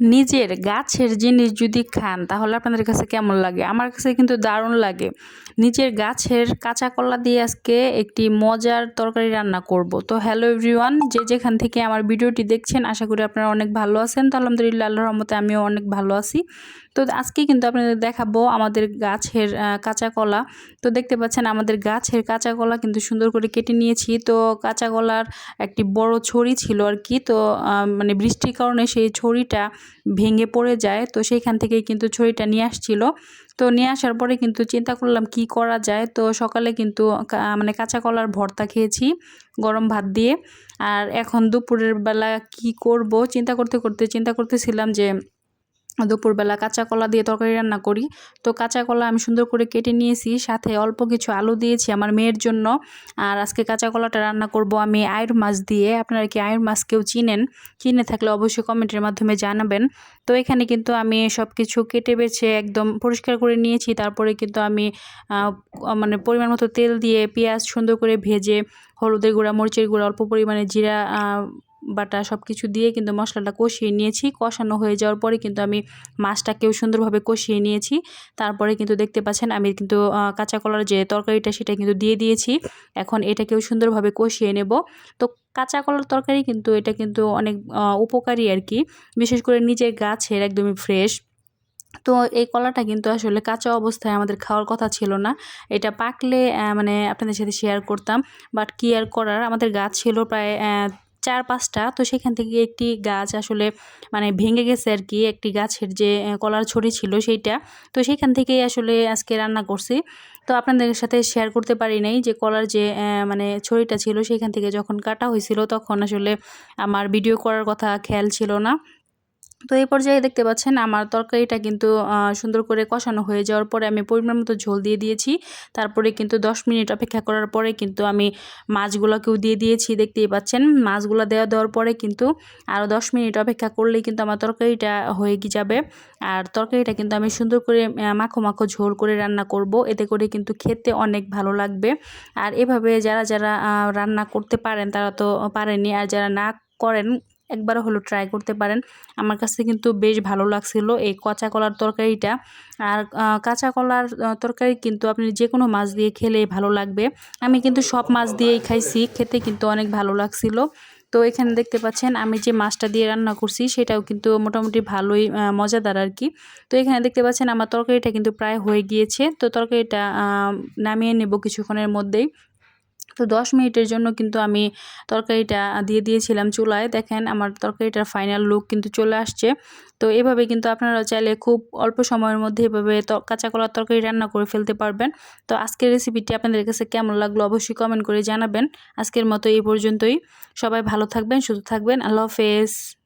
নিজের গাছের জিনিস যদি খান, তাহলে আপনাদের কাছে কেমন লাগে? আমার কাছে কিন্তু দারুণ লাগে। নিজের গাছের কাঁচা কলা দিয়ে আজকে একটি মজার তরকারি রান্না করব। তো হ্যালো এভরিওয়ান যে যেখান থেকে আমার ভিডিওটি দেখছেন, আশা করি আপনারা অনেক ভালো আছেন। তো আলহামদুলিল্লাহ, আল্লাহর রহমতে আমিও অনেক ভালো আছি। তো আজকে কিন্তু আপনাদের দেখাবো আমাদের গাছের কাঁচা কলা। তো দেখতে পাচ্ছেন, আমাদের গাছের কাঁচা কলা কিন্তু সুন্দর করে কেটে নিয়েছি। তো কাঁচা কলার একটি বড় ছড়ি ছিল আর কি তো মানে বৃষ্টির কারণে সেই ছড়িটা ভেঙে পড়ে যায়। তো সেইখান থেকেই কিন্তু ছড়িটা নিয়ে আসছিল। তো নিয়ে আসার পরে কিন্তু চিন্তা করলাম, কি করা যায়? তো সকালে কিন্তু মানে কাঁচা কলার ভর্তা খেয়েছি গরম ভাত দিয়ে। আর এখন দুপুরের বেলা কি করব? চিন্তা করতে করতে, চিন্তা করতেছিলাম যে দুপুরবেলা কাঁচা কলা দিয়ে তরকারি রান্না করি। তো কাঁচা কলা আমি সুন্দর করে কেটে নিয়েছি, সাথে অল্প কিছু আলু দিয়েছি আমার মেয়ের জন্য। আর আজকে কাঁচা কলাটা রান্না করব আমি আয়ের মাছ দিয়ে। আপনারা কি আয়ের মাছ কেউ চিনেন? চিনে থাকলে অবশ্যই কমেন্টের মাধ্যমে জানাবেন। তো এখানে কিন্তু আমি সব কিছু কেটে বেছে একদম পরিষ্কার করে নিয়েছি। তারপরে কিন্তু আমি মানে পরিমাণ মতো তেল দিয়ে পেঁয়াজ সুন্দর করে ভেজে হলুদের গুঁড়া, মরিচের গুঁড়া, অল্প পরিমাণে জিরা বাটা সব কিছু দিয়ে কিন্তু মশলাটা কষিয়ে নিয়েছি। কষানো হয়ে যাওয়ার পরে কিন্তু আমি মাছটাকেও সুন্দরভাবে কষিয়ে নিয়েছি। তারপরে কিন্তু দেখতে পাচ্ছেন আমি কিন্তু কাঁচা কলার যে তরকারিটা সেটা কিন্তু দিয়ে দিয়েছি। এখন এটাকেও সুন্দরভাবে কষিয়ে নেব। তো কাঁচা কলার তরকারি কিন্তু এটা কিন্তু অনেক উপকারী আর কি। বিশেষ করে নিজের গাছের একদমই ফ্রেশ তো এই কলাটা কিন্তু আসলে কাঁচা অবস্থায় আমাদের খাওয়ার কথা ছিল না। এটা পাকলে মানে আপনাদের সাথে শেয়ার করতাম। বাট কি আর করার? আমাদের গাছ ছিল প্রায় চার পাঁচটা তো সেখান থেকে একটি গাছ আসলে মানে ভেঙে গেছে আর কি একটি গাছের যে কলার ছড়ি ছিল সেইটা। তো সেখান থেকেই আসলে আজকে রান্না করছি। তো আপনাদের সাথে শেয়ার করতে পারি নাই যে কলার যে মানে ছড়িটা ছিল, সেখান থেকে যখন কাটা হয়েছিল, তখন আসলে আমার ভিডিও করার কথা খেয়াল ছিল না। তো এই পর্যায়ে দেখতে পাচ্ছেন আমার তরকারিটা কিন্তু সুন্দর করে কষানো হয়ে যাওয়ার পরে আমি পরিমাণ মতো ঝোল দিয়ে দিয়েছি। তারপরে কিন্তু 10 মিনিট অপেক্ষা করার পরে কিন্তু আমি মাছগুলোকেও দিয়ে দিয়েছি। দেখতেই পাচ্ছেন, মাছগুলো দেওয়া দেওয়ার পরে কিন্তু আরও 10 মিনিট অপেক্ষা করলেই কিন্তু আমার তরকারিটা হয়ে গিয়ে যাবে। আর তরকারিটা কিন্তু আমি সুন্দর করে মাখো মাখো ঝোল করে রান্না করব। এতে করে কিন্তু খেতে অনেক ভালো লাগবে। আর এভাবে যারা যারা রান্না করতে পারেন তারা তো পারেনি আর যারা না করেন একবার হলো ট্রাই করতে পারেন। আমার কাছে কিন্তু বেশ ভালো লাগছিল এই কাঁচা কলার তরকারিটা। আর কাঁচা কলার তরকারি কিন্তু আপনি যে কোনো মাছ দিয়ে খেলে ভালো লাগবে। আমি কিন্তু সব মাছ দিয়েই খাইছি, খেতে কিন্তু অনেক ভালো লাগছিল। তো এখানে দেখতে পাচ্ছেন আমি যে মাছটা দিয়ে রান্না করছি সেটাও কিন্তু মোটামুটি ভালোই মজাদার আর কি। তো এখানে দেখতে পাচ্ছেন আমার তরকারিটা কিন্তু প্রায় হয়ে গিয়েছে। তো তরকারিটা নামিয়ে নেব কিছুক্ষণের মধ্যেই। তো দশ মিনিটের জন্য কিন্তু আমি তরকারিটা দিয়ে দিয়েছিলাম চুলায়। দেখেন আমার তরকারিটার ফাইনাল লুক কিন্তু চলে আসছে। তো এভাবে কিন্তু আপনারা চাইলে খুব অল্প সময়ের মধ্যে এভাবে কাঁচা কলার তরকারি রান্না করে ফেলতে পারবেন। তো আজকের রেসিপিটি আপনাদের কাছে কেমন লাগল অবশ্যই কমেন্ট করে জানাবেন। আজকের মতো এই পর্যন্তই। সবাই ভালো থাকবেন, সুস্থ থাকবেন। আল্লাহ হাফেজ।